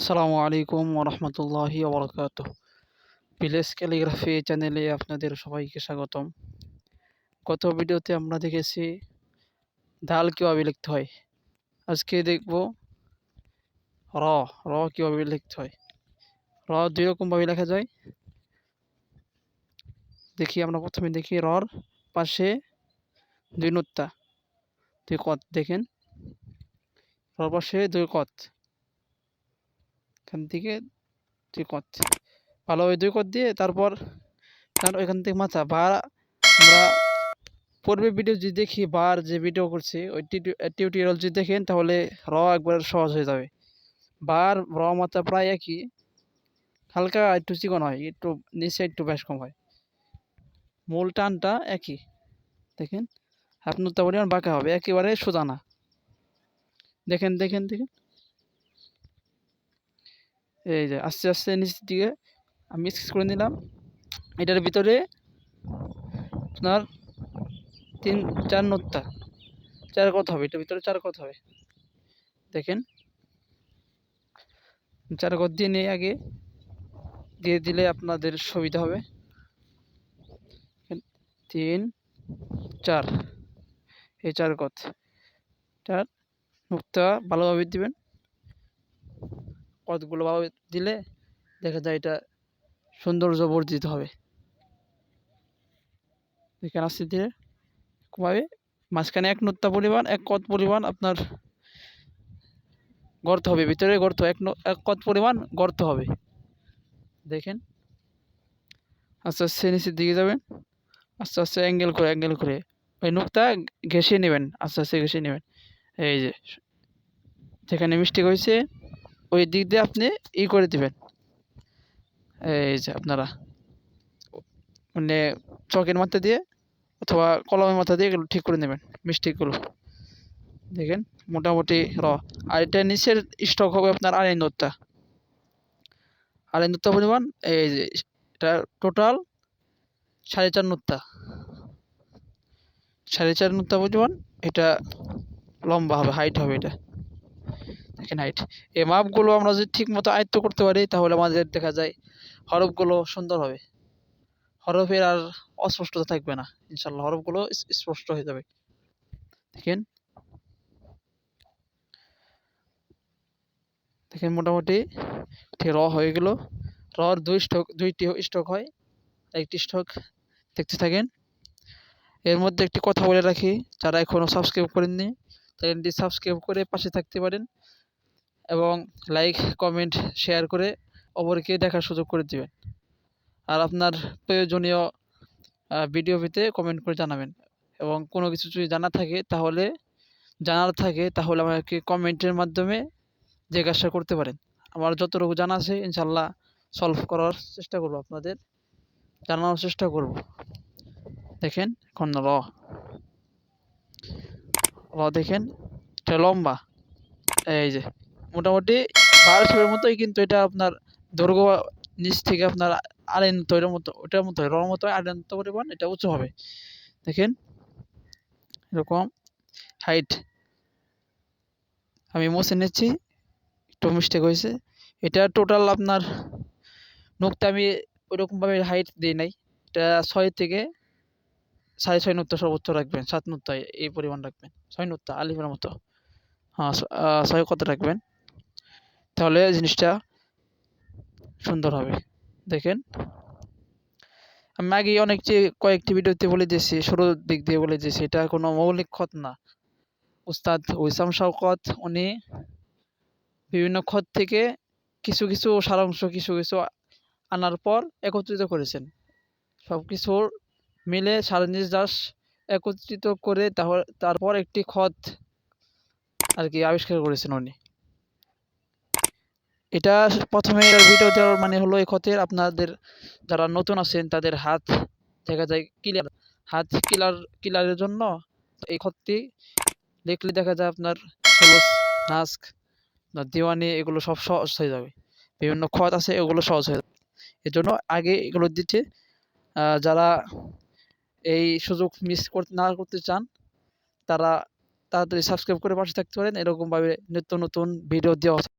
আসসালামু আলাইকুম ওরহমতুল্লাহি ওবরকাত ভিলেজ ক্যালিগ্রাফি চ্যানেলে আপনাদের সবাইকে স্বাগতম। গত ভিডিওতে আমরা দেখেছি দাল কীভাবে লিখতে হয়। আজকে দেখব র র কীভাবে লিখতে হয়। র দুই রকমভাবে লেখা যায়। দেখি, আমরা প্রথমে দেখি রর পাশে দুই নুত্তা দুই কত, দেখেন। রর পাশে দুই কত। এখান থেকে দুই কত ভালোভাবে দুই কত দিয়ে তারপর তার ওইখান থেকে মাথা বা আমরা পূর্বে ভিডিও যদি দেখি, বার যে ভিডিও করছি, ওই টিউটোরিয়াল যদি দেখেন তাহলে র একবার সহজ হয়ে যাবে। বার, র মাথা প্রায় একই, হালকা একটু চিকন হয়, একটু নিচে একটু বেশ কম হয়। মূল টানটা একই, দেখেন আপনার তো পরিমাণ বাঁকা হবে, একেবারে সোজা না। দেখেন দেখেন দেখেন। এই যে আস্তে আস্তে নিচের দিকে আমি মিক্স করে নিলাম। এটার ভিতরে আপনার তিন, চার নোটটা চার কত হবে? এটার ভিতরে চার কত হবে? দেখেন। চার কত দিয়ে নিয়ে আগে দিয়ে দিলে আপনাদের সুবিধা হবে। তিন, চার। এই চার কত? চার মুক্তা ভালোভাবে দিবেন। কতগুলো ভাবে দিলে দেখা যায় এটা সৌন্দর্য বর্ধিত হবে। এখানে আসতে দিয়ে কমাবে মাঝখানে এক নুত্তা পরিমাণ এক কত পরিমাণ আপনার গর্ত হবে, ভিতরে গর্ত, এক এক কত পরিমাণ গর্ত হবে। দেখেন, আস্তে আস্তে নিচের দিকে যাবেন, আস্তে আস্তে অ্যাঙ্গেল করে অ্যাঙ্গেল করে। ওই নুকটা ঘেসে নেবেন, আস্তে আস্তে ঘেসে নেবেন। এই যে, যেখানে মিস্টেক হয়েছে ওই দিক দিয়ে আপনি ই করে দিবেন। এই যে আপনারা। মানে চকের মাথা দিয়ে অথবা কলমের মাথা দিয়ে এগুলো ঠিক করে নেবেন মিস্টেকগুলো দেখেন, মোটামুটি র। আর এটা নিচের স্টক হবে আপনার আড়াই নোটটা। পরিমাণ, এই যে এটা টোটাল সাড়ে চার নোটটা। সাড়ে চার নোটটা পরিমাণ, এটা লম্বা হবে হাইট হবে এটা। দেখেন হাইট এই মাপগুলো আমরা যদি ঠিক মতো আয়ত্ত করতে পারি, তাহলে আমাদের দেখা যায় হরফগুলো সুন্দর হবে। হরফের আর অস্পষ্টতা থাকবে না। ইনশাল্লাহ হরফগুলো স্পষ্ট হয়ে যাবে। দেখেন। দেখেন মোটামুটি ঠিক র হয়ে গেল। রর দুই স্টক দুইটি স্টক হয়, একটি স্টক দেখতে থাকেন। এর মধ্যে একটি কথা বলে রাখি, যারা এখনও সাবস্ক্রাইব করেননি, চ্যানেলটি সাবস্ক্রাইব করে পাশে থাকতে পারেন। এবং লাইক কমেন্ট শেয়ার করে অপরকে দেখার সুযোগ করে দিবেন। আর আপনার প্রয়োজনীয় ভিডিও পেতে কমেন্ট করে জানাবেন। এবং কোনো কিছু যদি জানা থাকে, তাহলে জানার থাকে, তাহলে আমাকে কমেন্টের মাধ্যমে জিজ্ঞাসা করতে পারেন। আমার যতটুকু জানা আছে ইনশাল্লাহ সলভ করার চেষ্টা করব আপনাদের। জানানোর চেষ্টা করব। দেখেন, এখন র। র দেখেন, এটা লম্বা। এই যে। মোটামুটি বারো ছবির মতোই কিন্তু এটা আপনার দৈর্ঘ্য নিচ থেকে আপনার আড়াই তৈরির মতো, ওটার মতো রর মতো আড়াই পরিমাণ, এটা উঁচু হবে। দেখেন, এরকম হাইট আমি মুছে নিচ্ছি, একটু মিস্টেক হয়েছে। এটা টোটাল আপনার নুকটা আমি ওইরকমভাবে হাইট দিই নাই। এটা ছয় থেকে সাড়ে ছয় নুক্তা সর্বোচ্চ রাখবেন, সাত নুক্তা এই পরিমাণ রাখবেন। ছয় নুক্তা, আলিফের মতো। হ্যাঁ ছয় কত রাখবেন? তাহলে জিনিসটা সুন্দর হবে। দেখেন, আমি আগে অনেক কয়েকটি ভিডিওতে বলে দিয়েছি, শুরুর দিক দিয়ে বলে দিয়েছি, এটা কোনো মৌলিক খত না। উস্তাদ ওইসাম শওকত, উনি বিভিন্ন খত থেকে কিছু কিছু সারাংশ, কিছু কিছু আনার পর একত্রিত করেছেন। সব কিছুর মিলে সারঞ্জিস দাস একত্রিত করে তারপর একটি খত আর কি আবিষ্কার করেছেন উনি। এটা প্রথমে ভিডিও দেওয়ার মানে হলো এই ক্ষতের আপনাদের যারা নতুন আছেন, তাদের হাত দেখা যায় ক্লিয়ার হাত কিলার কিলারের জন্য এই ক্ষতটি দেখলে দেখা যায় আপনার সবুজ নাস্ক দিওয়ানি এগুলো সব সহজ হয়ে যাবে। বিভিন্ন ক্ষত আছে, এগুলো সহজ হয়ে যাবে। এর জন্য আগে এগুলো দিচ্ছে যারা এই সুযোগ মিস করতে না করতে চান, তারা তাড়াতাড়ি সাবস্ক্রাইব করে পাশে থাকতে পারেন। এরকমভাবে নিত্য নতুন ভিডিও দেওয়া